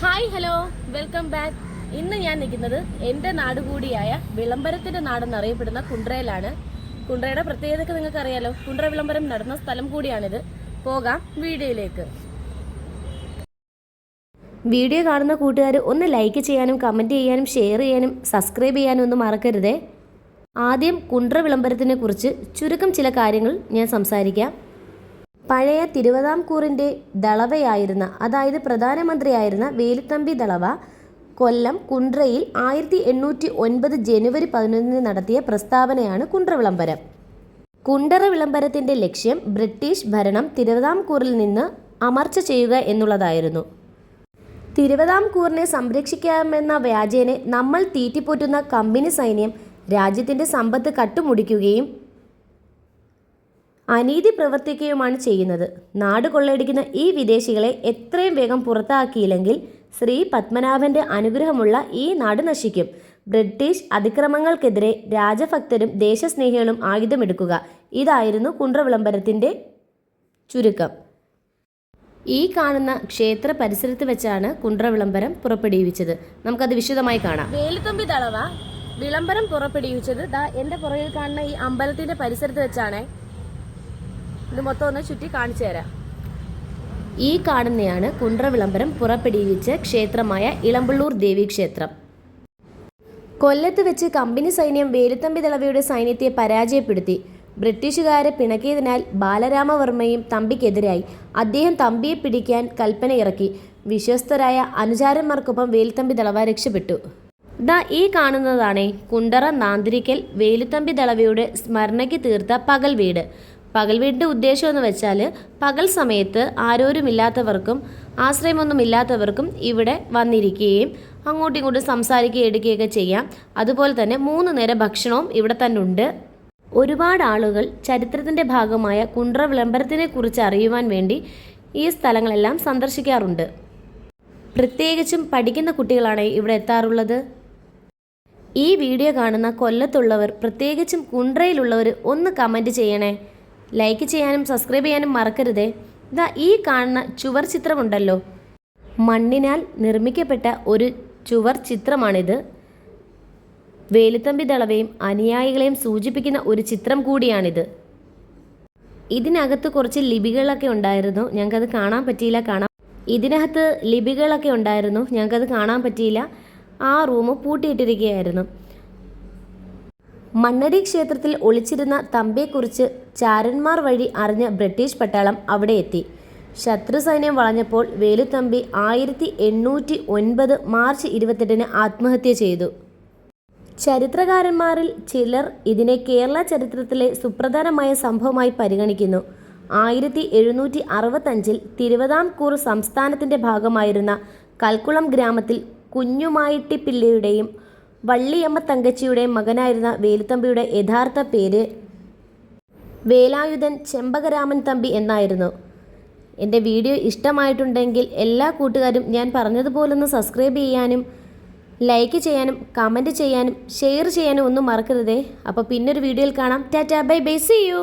Hi hello welcome back ഇന്ന് ഞാൻ നിൽക്കുന്നത് എന്റെ നാട് കൂടിയായ വിളംബരത്തിന്റെ നാടെന്നറിയപ്പെടുന്ന കുണ്ട്രയിലാണ്. കുണ്ട്രയുടെ പ്രത്യേകത നിങ്ങൾക്ക് അറിയാലോ കുണ്ട്ര വിളംബരം നടന്ന സ്ഥലം കൂടിയാണിത്. പോകാം വീഡിയോയിലേക്ക്. വീഡിയോ കാണുന്ന കൂട്ടുകാർ ഒന്ന് ലൈക്ക് ചെയ്യാനും കമന്റ് ചെയ്യാനും ഷെയർ ചെയ്യാനും സബ്സ്ക്രൈബ് ചെയ്യാനും ഒന്നും മറക്കരുതേ. ആദ്യം കുണ്ട്ര വിളംബരത്തിനെ കുറിച്ച് ചുരുക്കം ചില കാര്യങ്ങൾ ഞാൻ സംസാരിക്കാം. പഴയ തിരുവിതാംകൂറിന്റെ ദളവയായിരുന്ന അതായത് പ്രധാനമന്ത്രിയായിരുന്ന വേലുത്തമ്പി ദളവ കൊല്ലം കുണ്ട്രയിൽ ആയിരത്തി എണ്ണൂറ്റി ഒൻപത് ജനുവരി പതിനൊന്നിന് നടത്തിയ പ്രസ്താവനയാണ് കുണ്ട്ര വിളംബരം കുണ്ടറ വിളംബരത്തിന്റെ ലക്ഷ്യം ബ്രിട്ടീഷ് ഭരണം തിരുവിതാംകൂറിൽ നിന്ന് അമർച്ച ചെയ്യുക എന്നുള്ളതായിരുന്നു. തിരുവിതാംകൂറിനെ സംരക്ഷിക്കാമെന്ന വ്യാജേനെ നമ്മൾ തീറ്റിപ്പോറ്റുന്ന കമ്പനി സൈന്യം രാജ്യത്തിന്റെ സമ്പത്ത് കട്ടുമുടിക്കുകയും അനീതി പ്രവർത്തിക്കുകയുമാണ് ചെയ്യുന്നത്. നാട് കൊള്ളയടിക്കുന്ന ഈ വിദേശികളെ എത്രയും വേഗം പുറത്താക്കിയില്ലെങ്കിൽ ശ്രീ പത്മനാഭന്റെ അനുഗ്രഹമുള്ള ഈ നാട് നശിക്കും. ബ്രിട്ടീഷ് അതിക്രമങ്ങൾക്കെതിരെ രാജഭക്തരും ദേശസ്നേഹികളും ആയുധമെടുക്കുക. ഇതായിരുന്നു കുണ്ട്ര വിളംബരത്തിന്റെ ചുരുക്കം. ഈ കാണുന്ന ക്ഷേത്ര പരിസരത്ത് വെച്ചാണ് കുണ്ട്ര വിളംബരം പുറപ്പെടുവിച്ചത്. നമുക്കത് വിശദമായി കാണാം. വേലുത്തമ്പി തളവ വിളംബരം പുറപ്പെടുവിച്ചത് ദാ എന്റെ പുറകിൽ കാണുന്ന ഈ അമ്പലത്തിന്റെ പരിസരത്ത് വെച്ചാണ് ഇത് മൊത്തം ഒന്ന് ചുറ്റി കാണിച്ചു തരാം. ഈ കാണുന്നയാണ് കുണ്ട്ര വിളംബരം പുറപ്പെടുവിച്ച ക്ഷേത്രമായ ഇളമ്പള്ളൂർ ദേവി ക്ഷേത്രം. കൊല്ലത്ത് വെച്ച് കമ്പനി സൈന്യം വേലുത്തമ്പി ദളവയുടെ സൈന്യത്തെ പരാജയപ്പെടുത്തി. ബ്രിട്ടീഷുകാരെ പിണക്കിയതിനാൽ ബാലരാമവർമ്മയും തമ്പിക്കെതിരായി. അദ്ദേഹം തമ്പിയെ പിടിക്കാൻ കൽപ്പന ഇറക്കി. വിശ്വസ്തരായ അനുചാരന്മാർക്കൊപ്പം വേലുത്തമ്പി ദളവ രക്ഷപ്പെട്ടു. ദാ ഈ കാണുന്നതാണ് കുണ്ടറ നാന്തിരിക്കൽ വേലുത്തമ്പി ദളവയുടെ സ്മരണയ്ക്ക് തീർത്ത പകൽ വീട്. പകൽ വീടിന്റെ ഉദ്ദേശം എന്ന് വെച്ചാൽ പകൽ സമയത്ത് ആരോരുമില്ലാത്തവർക്കും ആശ്രയമൊന്നുമില്ലാത്തവർക്കും ഇവിടെ വന്നിരിക്കുകയും അങ്ങോട്ടും ഇങ്ങോട്ടും സംസാരിക്കുകയും എടുക്കുകയൊക്കെ ചെയ്യാം. അതുപോലെ തന്നെ മൂന്ന് നേരം ഭക്ഷണവും ഇവിടെ തന്നെ ഉണ്ട്. ഒരുപാട് ആളുകൾ ചരിത്രത്തിന്റെ ഭാഗമായ കുണ്ട്ര വിളംബരത്തിനെ കുറിച്ച് അറിയുവാൻ വേണ്ടി ഈ സ്ഥലങ്ങളെല്ലാം സന്ദർശിക്കാറുണ്ട്. പ്രത്യേകിച്ചും പഠിക്കുന്ന കുട്ടികളാണ് ഇവിടെ എത്താറുള്ളത്. ഈ വീഡിയോ കാണുന്ന കൊല്ലത്തുള്ളവർ പ്രത്യേകിച്ചും കുണ്ട്രയിലുള്ളവർ ഒന്ന് കമന്റ് ചെയ്യണേ. ലൈക്ക് ചെയ്യാനും സബ്സ്ക്രൈബ് ചെയ്യാനും മറക്കരുതേ. ഇതാ ഈ കാണുന്ന ചുവർ ചിത്രമുണ്ടല്ലോ. മണ്ണിനാൽ നിർമ്മിക്കപ്പെട്ട ഒരു ചുവർ ചിത്രമാണിത്. വേലുത്തമ്പി ദളവയും അനുയായികളെയും സൂചിപ്പിക്കുന്ന ഒരു ചിത്രം കൂടിയാണിത്. ഇതിനകത്ത് കുറച്ച് ലിപികളൊക്കെ ഉണ്ടായിരുന്നു. ഞങ്ങൾക്കത് കാണാൻ പറ്റിയില്ല. കാണാൻ ഇതിനകത്ത് ലിപികളൊക്കെ ഉണ്ടായിരുന്നു. ഞങ്ങൾക്കത് കാണാൻ പറ്റിയില്ല. ആ റൂം പൂട്ടിയിട്ടിരിക്കുകയായിരുന്നു. മണ്ണടി ക്ഷേത്രത്തിൽ ഒളിച്ചിരുന്ന തമ്പിയെക്കുറിച്ച് ചാരന്മാർ വഴി അറിഞ്ഞ ബ്രിട്ടീഷ് പട്ടാളം അവിടെ എത്തി. ശത്രു സൈന്യം വളഞ്ഞപ്പോൾ വേലുത്തമ്പി ആയിരത്തി എണ്ണൂറ്റി ഒൻപത് മാർച്ച് ഇരുപത്തെട്ടിന് ആത്മഹത്യ ചെയ്തു. ചരിത്രകാരന്മാരിൽ ചിലർ ഇതിനെ കേരള ചരിത്രത്തിലെ സുപ്രധാനമായ സംഭവമായി പരിഗണിക്കുന്നു. ആയിരത്തി എഴുന്നൂറ്റി അറുപത്തഞ്ചിൽ തിരുവിതാംകൂർ സംസ്ഥാനത്തിന്റെ ഭാഗമായിരുന്ന കൽക്കുളം ഗ്രാമത്തിൽ കുഞ്ഞുമായിട്ടിപ്പിള്ളയുടെയും വള്ളിയമ്മ തങ്കച്ചിയുടെ മകനായിരുന്ന വേലുത്തമ്പിയുടെ യഥാർത്ഥ പേര് വേലായുധൻ ചെമ്പകരാമൻ തമ്പി എന്നായിരുന്നു. എന്റെ വീഡിയോ ഇഷ്ടമായിട്ടുണ്ടെങ്കിൽ എല്ലാ കൂട്ടുകാരും ഞാൻ പറഞ്ഞതുപോലെ ഒന്ന് സബ്സ്ക്രൈബ് ചെയ്യാനും ലൈക്ക് ചെയ്യാനും കമന്റ് ചെയ്യാനും ഷെയർ ചെയ്യാനും ഒന്നും മറക്കരുതേ. അപ്പോൾ പിന്നൊരു വീഡിയോയിൽ കാണാം. Tata bye bye see you